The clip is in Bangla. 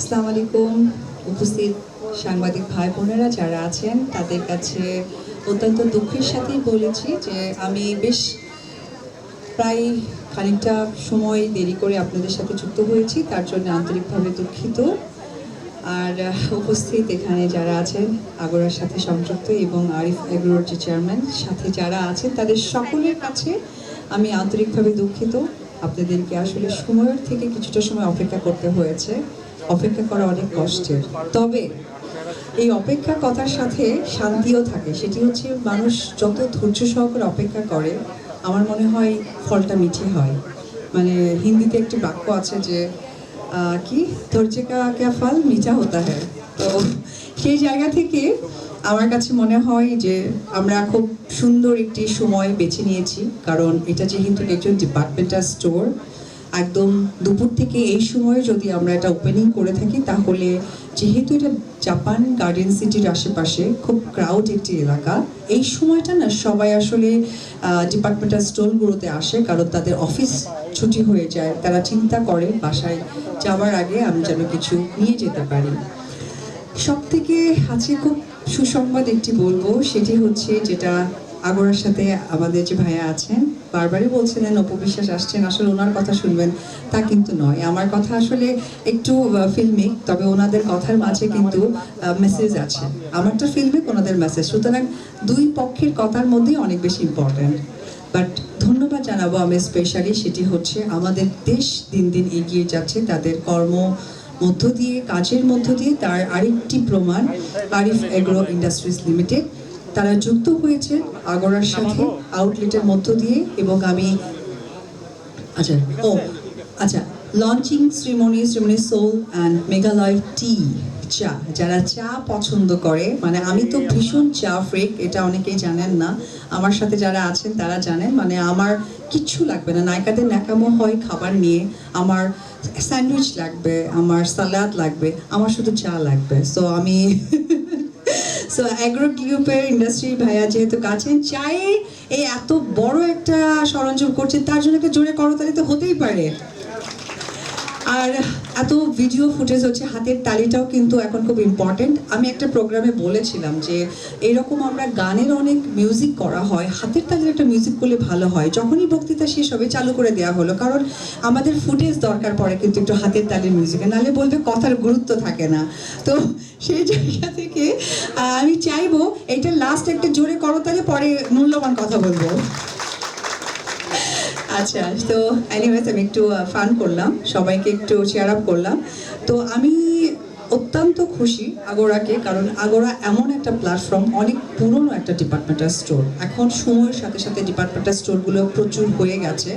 আসসালামু আলাইকুম উপস্থিত সাংবাদিক ভাই বোনেরা যারা আছেন, তাদের কাছে অত্যন্ত দুঃখের সাথেই বলেছি যে আমি বেশ প্রায় খানিকটা সময় দেরি করে আপনাদের সাথে যুক্ত হয়েছি, তার জন্য আন্তরিকভাবে দুঃখিত। আর উপস্থিত এখানে যারা আছেন, আগরার সাথে সংযুক্ত এবং আরিফ এগ্রোর যে চেয়ারম্যান, সাথে যারা আছেন, তাদের সকলের কাছে আমি আন্তরিকভাবে দুঃখিত। আপনাদেরকে আসলে সময়ের থেকে কিছুটা সময় অপেক্ষা করতে হয়েছে। অপেক্ষা করা অনেক কষ্টের। তবে এই অপেক্ষা কথার সাথে শান্তিও থাকে। সেটি হচ্ছে মানুষ যত ধৈর্য সহকারে অপেক্ষা করে, আমার মনে হয় ফলটা মিঠে হয়। মানে হিন্দিতে একটি বাক্য আছে যে কি? ধৈর্য কা, ক্যা ফল? মিঠা হতা হ্যায়। তো সেই জায়গা থেকে আমার কাছে মনে হয় যে, আমরা খুব সুন্দর একটি সময় বেছে নিয়েছি। কারণ এটা যেহেতু একজন ডিপার্টমেন্টাল স্টোর একদম দুপুর থেকে এই সময়ে যদি আমরা এটা ওপেনিং করে থাকি, তাহলে যেহেতু এটা জাপান গার্ডেন সিটির আশেপাশে, খুব ক্রাউড একটি এলাকা, এই সময়টা না সবাই আসলে ডিপার্টমেন্টাল স্টোরগুলোতে আসে কারণ তাদের অফিস ছুটি হয়ে যায়। তারা চিন্তা করে বাসায় যাওয়ার আগে আমি যেন কিছু নিয়ে যেতে পারি। সব থেকে আজকে খুব সুসংবাদ একটি বলব, সেটি হচ্ছে যেটা আগরার সাথে আমাদের যে ভাইয়া আছেন বারবারই বলছিলেন অপবিশ্বাস আসছেন। আসলে ওনার কথা শুনবেন, তা কিন্তু নয়। আমার কথা আসলে একটু ফিল্মিক তবে ওনাদের কথার মাঝে কিন্তু মেসেজ আছে। আমারটা ফিল্মিক ওনাদের মেসেজ সুতরাং দুই পক্ষের কথার মধ্যেই অনেক বেশি ইম্পর্ট্যান্ট বাট ধন্যবাদ জানাব আমি স্পেশালি সেটি হচ্ছে আমাদের দেশ দিন দিন এগিয়ে যাচ্ছে। তাদের কর্ম মধ্য দিয়ে, কাজের মধ্য দিয়ে, তার আরেকটি প্রমাণ, আরিফ এগ্রো ইন্ডাস্ট্রিজ লিমিটেড। তারা যুক্ত হয়েছে আগরার সাথে আউটলেটের মধ্য দিয়ে এবং আমি আচ্ছা ও আচ্ছা launching Shrimoni Shrimoni soul and Meghalaya tea চা যারা চা পছন্দ করে মানে আমি তো ভীষণ চা ফ্রেক এটা অনেকেই জানেন না আমার সাথে যারা আছেন তারা জানেন মানে আমার কিচ্ছু লাগবে না নায়িকাদের ন্যাকামো হয় খাবার নিয়ে আমার স্যান্ডউইচ লাগবে আমার সালাদ লাগবে আমার শুধু চা লাগবে সো আমি সো অ্যাগ্রো কিউপের ইন্ডাস্ট্রি ভাইয়া যেহেতু কাছেন চায়ে এই এত বড় একটা সরঞ্জাম করছেন তার জন্য একটা জোরে করতালি তো হতেই পারে। আর এত ভিডিও ফুটেজ হচ্ছে, হাতের তালিটাও কিন্তু এখন খুব ইম্পর্টেন্ট আমি একটা প্রোগ্রামে বলেছিলাম যে, এরকম আমরা গানের অনেক মিউজিক করা হয়, হাতের তালির একটা মিউজিক করলে ভালো হয়। যখনই বক্তৃতা শেষ হবে, চালু করে দেওয়া হলো। কারণ আমাদের ফুটেজ দরকার পড়ে কিন্তু একটু হাতের তালির মিউজিকে নাহলে বলবে কথার গুরুত্ব থাকে না। তো সেই জায়গা থেকে আমি চাইব এটা লাস্ট একটা জোরে করো, তাহলে পরে মূল্যবান কথা বলব। আচ্ছা তো অ্যানিওয়েজ আমি একটু ফান করলাম, সবাইকে একটু চেয়ার আপ করলাম। তো আমি অত্যন্ত খুশি আগোরাকে, কারণ আগোরা এমন একটা প্ল্যাটফর্ম অনেক পুরনো একটা ডিপার্টমেন্টাল স্টোর এখন সময়ের সাথে সাথে ডিপার্টমেন্টাল স্টোরগুলো প্রচুর হয়ে গেছে।